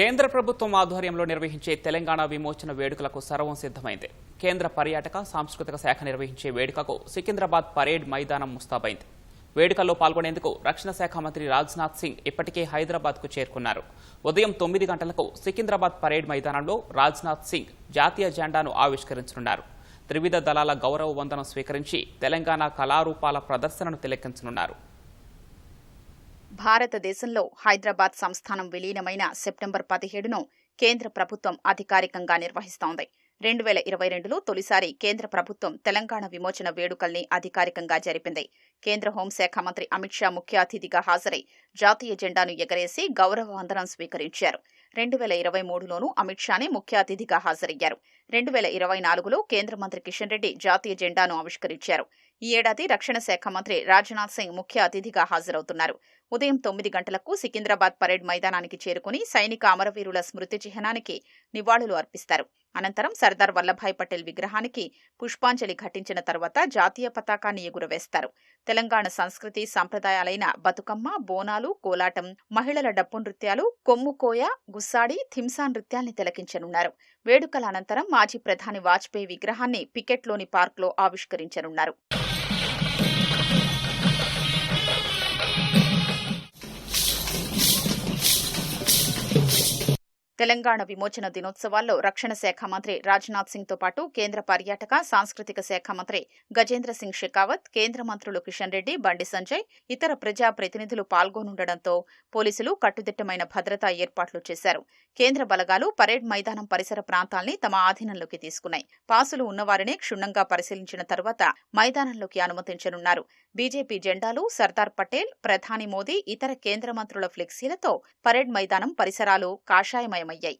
కేంద్ర ప్రభుత్వం ఆధ్వర్యంలో నిర్వహించే తెలంగాణ విమోచన వేడుకలకు సర్వం సిద్ధమైంది. కేంద్ర పర్యాటక సాంస్కృతిక శాఖ నిర్వహించే వేడుకకు సికింద్రాబాద్ పరేడ్ మైదానం ముస్తాబైంది. వేడుకల్లో పాల్గొనేందుకు రక్షణ శాఖ మంత్రి రాజ్నాథ్ సింగ్ ఇప్పటికే హైదరాబాద్కు చేరుకున్నారు. ఉదయం తొమ్మిది గంటలకు సికింద్రాబాద్ పరేడ్ మైదానంలో రాజ్నాథ్ సింగ్ జాతీయ జెండాను ఆవిష్కరించనున్నారు. త్రివిధ దళాల గౌరవ వందనం స్వీకరించి తెలంగాణ కళారూపాల ప్రదర్శనను తిలకించనున్నారు. భారతదేశంలో హైదరాబాద్ సంస్థానం విలీనమైన సెప్టెంబర్ పదిహేడును కేంద్ర ప్రభుత్వం అధికారికంగా నిర్వహిస్తోంది. రెండు వేల ఇరవై రెండులో తొలిసారి కేంద్ర ప్రభుత్వం తెలంగాణ విమోచన వేడుకల్ని అధికారికంగా జరిపింది. కేంద్ర హోంశాఖ మంత్రి అమిత్ షా ముఖ్య అతిథిగా హాజరై జాతీయ జెండాను ఎగరేసి గౌరవవందనం స్వీకరించారు. రెండు వేల ఇరవై మూడులోనూ అమిత్ షానే ముఖ్య అతిథిగా హాజరయ్యారు. రెండు వేల ఇరవై నాలుగులో కేంద్ర మంత్రి కిషన్ రెడ్డి జాతీయ జెండాను ఆవిష్కరించారు. ఈ ఏడాది రక్షణ శాఖ మంత్రి రాజ్నాథ్ సింగ్ ముఖ్య అతిథిగా హాజరవుతున్నారు. ఉదయం తొమ్మిది గంటలకు సికింద్రాబాద్ పరేడ్ మైదానానికి చేరుకుని సైనిక అమరవీరుల స్మృతి చిహ్నానికి నివాళులు అర్పిస్తారు. అనంతరం సర్దార్ వల్లభాయ్ పటేల్ విగ్రహానికి పుష్పాంజలి ఘటించిన తర్వాత జాతీయ పతాకాన్ని ఎగురవేస్తారు. తెలంగాణ సంస్కృతి సంప్రదాయాలైన బతుకమ్మ బోనాలు కోలాటం మహిళల డప్పు నృత్యాలు కొమ్ముకోయ గుస్సాడి థింసా నృత్యాల్ని తిలకించనున్నారు. వేడుకల అనంతరం మాజీ ప్రధాని వాజ్పేయి విగ్రహాన్ని పికెట్లోని పార్క్లో ఆవిష్కరించనున్నారు. తెలంగాణ విమోచన దినోత్సవాల్లో రక్షణ శాఖ మంత్రి రాజ్నాథ్ సింగ్తో పాటు కేంద్ర పర్యాటక సాంస్కృతిక శాఖ మంత్రి గజేంద్ర సింగ్ షెకావత్ కేంద్ర మంత్రులు కిషన్ రెడ్డి బండి సంజయ్ ఇతర ప్రజా ప్రతినిధులు పాల్గొనుండటంతో పోలీసులు కట్టుదిట్టమైన భద్రతా ఏర్పాట్లు చేశారు. కేంద్ర బలగాలు పరేడ్ మైదానం పరిసర ప్రాంతాల్ని తమ ఆధీనంలోకి తీసుకున్నాయి. పాసులు ఉన్నవారినే క్షుణ్ణంగా పరిశీలించిన తర్వాత మైదానంలోకి అనుమతించనున్నారు. బీజేపీ జెండాలు సర్దార్ పటేల్ ప్రధాని మోదీ ఇతర కేంద్ర మంత్రుల ఫ్లెక్సీలతో పరేడ్ మైదానం పరిసరాలు కాషాయమయం vậy